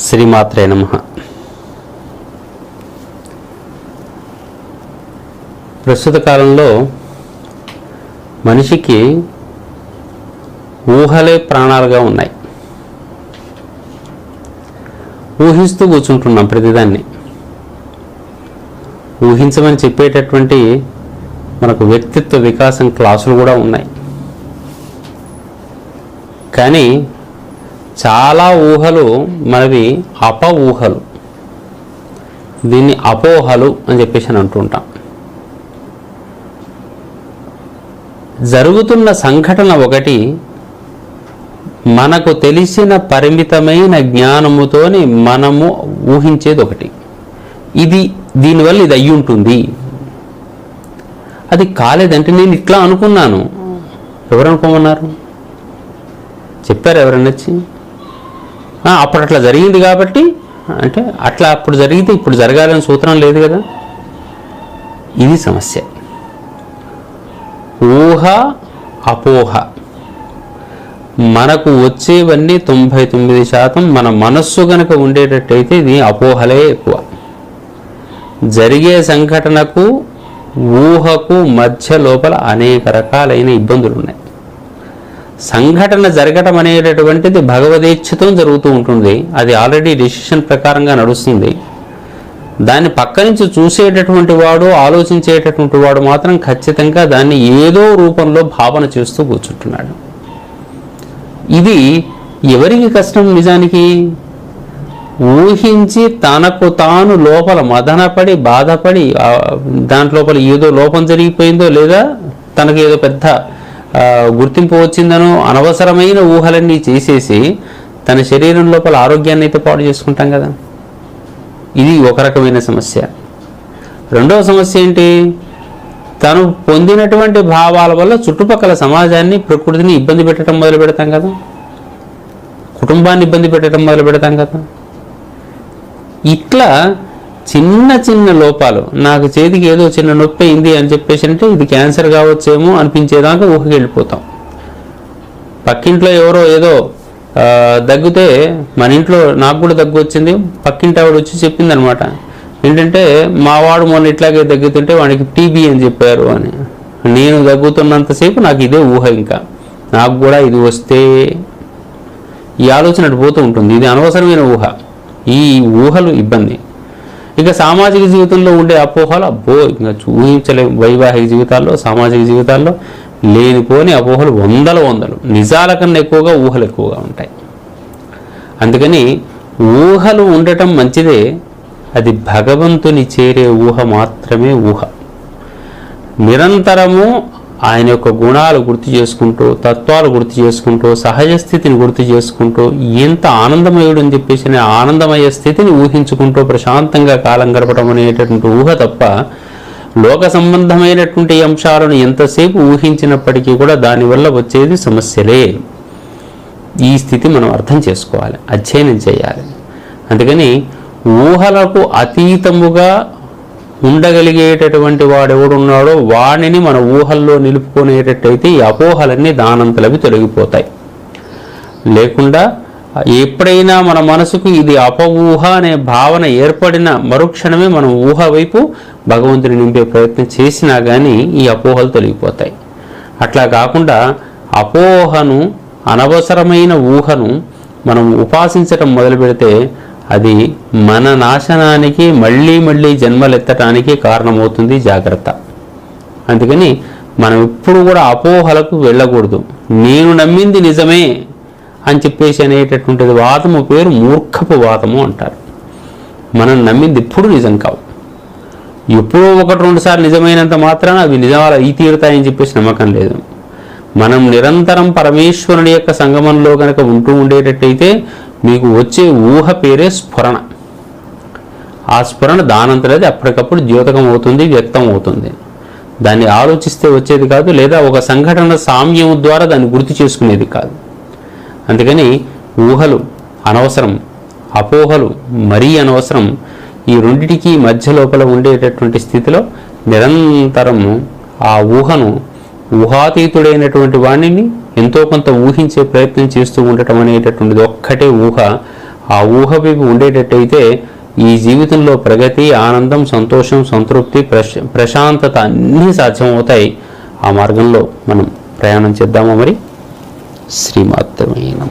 శ్రీమాత్రే నమ. ప్రస్తుత కాలంలో మనిషికి ఊహలే ప్రాణాలుగా ఉన్నాయి. ఊహిస్తూ కూర్చుంటున్నాం ప్రతిదాన్ని. ఊహించమని చెప్పేటటువంటి మనకు వ్యక్తిత్వ వికాసం క్లాసులు కూడా ఉన్నాయి. కానీ చాలా ఊహలు మనవి అప ఊహలు. దీన్ని అపోహలు అని చెప్పేసి అని అంటుంటాం. జరుగుతున్న సంఘటన ఒకటి మనకు తెలిసిన పరిమితమైన జ్ఞానముతోని మనము ఊహించేది ఒకటి. ఇది దీనివల్ల ఇది అయ్యి ఉంటుంది. అది కాలేదంటే నేను ఇట్లా అనుకున్నాను. ఎవరు అనుకోమన్నారు? చెప్పారు ఎవరైనా వచ్చి అప్పుడు అట్లా జరిగింది కాబట్టి అంటే అట్లా అప్పుడు జరిగితే ఇప్పుడు జరగాలని సూత్రం లేదు కదా. ఇది సమస్య. ఊహ అపోహ. మనకు వచ్చేవన్నీ తొంభై తొమ్మిది శాతం మన మనస్సు గనక ఉండేటట్టయితే ఇది అపోహలే ఎక్కువ. జరిగే సంఘటనకు ఊహకు మధ్య లోపల అనేక రకాలైన ఇబ్బందులు ఉన్నాయి సంఘటన జరగటం అనేటటువంటిది భగవదేచ్ఛతో జరుగుతూ ఉంటుంది. అది ఆల్రెడీ డిసిషన్ ప్రకారంగా నడుస్తుంది. దాన్ని పక్క నుంచి చూసేటటువంటి వాడు ఆలోచించేటటువంటి వాడు మాత్రం ఖచ్చితంగా దాన్ని ఏదో రూపంలో భావన చేస్తూ కూర్చుంటున్నాడు. ఇది ఎవరికి కష్టం నిజానికి? ఊహించి తనకు తాను లోపల మదనపడి బాధపడి దాంట్లోపల ఏదో లోపం జరిగిపోయిందో లేదా తనకు ఏదో పెద్ద గుర్తింపు వచ్చిందనో. అనవసరమైన ఊహలన్నీ చేసేసి తన శరీరం లోపల ఆరోగ్యాన్ని అయితే పాడు చేసుకుంటాం కదా. ఇది ఒక రకమైన సమస్య. రెండవ సమస్య ఏంటి? తను పొందినటువంటి భావాల వల్ల చుట్టుపక్కల సమాజాన్ని ప్రకృతిని ఇబ్బంది పెట్టడం మొదలు పెడతాం కదా. కుటుంబాన్ని ఇబ్బంది పెట్టడం మొదలు పెడతాం కదా. ఇట్లా చిన్న చిన్న లోపాలు. నాకు చేతికి ఏదో చిన్న నొప్పి అయింది అని చెప్పేసి అంటే ఇది క్యాన్సర్ కావచ్చేమో అనిపించేదాకా ఊహకి వెళ్ళిపోతాం. పక్కింట్లో ఎవరో ఏదో దగ్గితే మన ఇంట్లో నాకు కూడా దగ్గు వచ్చింది. పక్కింటి ఆవిడ వచ్చి చెప్పింది అనమాట ఏంటంటే మా వాడు మొన్న ఇట్లాగే దగ్గుతుంటే వాడికి టీబీ అని చెప్పారు అని. నేను దగ్గుతున్నంతసేపు నాకు ఇదే ఊహ ఇంకా. నాకు కూడా ఇది వస్తే ఈ ఆలోచన అటు పోతూ ఉంటుంది. ఇది అనవసరమైన ఊహ. ఈ ఊహలు ఇబ్బంది. ఇక సామాజిక జీవితంలో ఉండే అపోహలు అబ్బో ఇంకా ఊహించలేము వైవాహిక జీవితాల్లో సామాజిక జీవితాల్లో లేనిపోని అపోహలు వందల వందలు. నిజాల కన్నా ఎక్కువగా ఊహలు ఎక్కువగా ఉంటాయి. అందుకని ఊహలు ఉండటం మంచిదే అది భగవంతుని చేరే ఊహ మాత్రమే ఊహ. నిరంతరము ఆయన యొక్క గుణాలు గుర్తు చేసుకుంటూ తత్వాలు గుర్తు చేసుకుంటూ సహజ స్థితిని గుర్తు చేసుకుంటూ ఎంత ఆనందమయుడు అని చెప్పేసి అనే ఆనందమయ స్థితిని ఊహించుకుంటూ ప్రశాంతంగా కాలం గడపడం అనేటటువంటి ఊహ తప్ప లోక సంబంధమైనటువంటి అంశాలను ఎంతసేపు ఊహించినప్పటికీ కూడా దానివల్ల వచ్చేది సమస్యలే. ఈ స్థితి మనం అర్థం చేసుకోవాలి అధ్యయనం చేయాలి. అందుకని ఊహలకు అతీతముగా ఉండగలిగేటటువంటి వాడెవడున్నాడో వాడిని మన ఊహల్లో నిలుపుకునేటట్టయితే ఈ అపోహలన్నీ దానంతలవి తొలగిపోతాయి. లేకుండా ఎప్పుడైనా మన మనసుకు ఇది అపఊహ అనే భావన ఏర్పడిన మరుక్షణమే మనం ఊహ వైపు భగవంతుని నింపే ప్రయత్నం చేసినా కానీ ఈ అపోహలు తొలగిపోతాయి. అట్లా కాకుండా అపోహను అనవసరమైన ఊహను మనం ఉపాసించటం మొదలు పెడితే అది మన నాశనానికి మళ్ళీ మళ్ళీ జన్మలెత్తటానికి కారణమవుతుంది జాగ్రత్త. అందుకని మనం ఎప్పుడు కూడా అపోహలకు వెళ్ళకూడదు. నేను నమ్మింది నిజమే అని చెప్పేసి అనేటటువంటిది వాదము పేరు మూర్ఖపు వాదము అంటారు. మనం నమ్మింది ఎప్పుడు నిజం కావు. ఎప్పుడో ఒకటి రెండుసార్లు నిజమైనంత మాత్రాన అవి నిజాలు ఈ తీరుతాయని చెప్పేసి నమ్మకం లేదు. మనం నిరంతరం పరమేశ్వరుని యొక్క సంగమంలో కనుక ఉంటూ ఉండేటట్టయితే మీకు వచ్చే ఊహ పేరే స్ఫురణ. ఆ స్ఫురణ దానంతరది అప్పటికప్పుడు ద్యోతకం అవుతుంది వ్యక్తం అవుతుంది దాన్ని ఆలోచిస్తే వచ్చేది కాదు లేదా ఒక సంఘటన సామ్యం ద్వారా దాన్ని గుర్తు చేసుకునేది కాదు. అందుకని ఊహలు అనవసరం అపోహలు మరీ అనవసరం ఈ రెండిటికి మధ్య లోపల ఉండేటటువంటి స్థితిలో నిరంతరము ఆ ఊహను ఊహాతీతుడైనటువంటి వాణిని ఎంతో కొంత ఊహించే ప్రయత్నం చేస్తూ ఉండటం అనేటటువంటిది ఒక్కటే ఊహ. ఆ ఊహ వైపు ఉండేటట్టయితే ఈ జీవితంలో ప్రగతి ఆనందం సంతోషం సంతృప్తి ప్రశ ప్రశాంతత అన్నీ సాధ్యమవుతాయి. ఆ మార్గంలో మనం ప్రయాణం చేద్దామా మరి? శ్రీమాత్రమే నమ.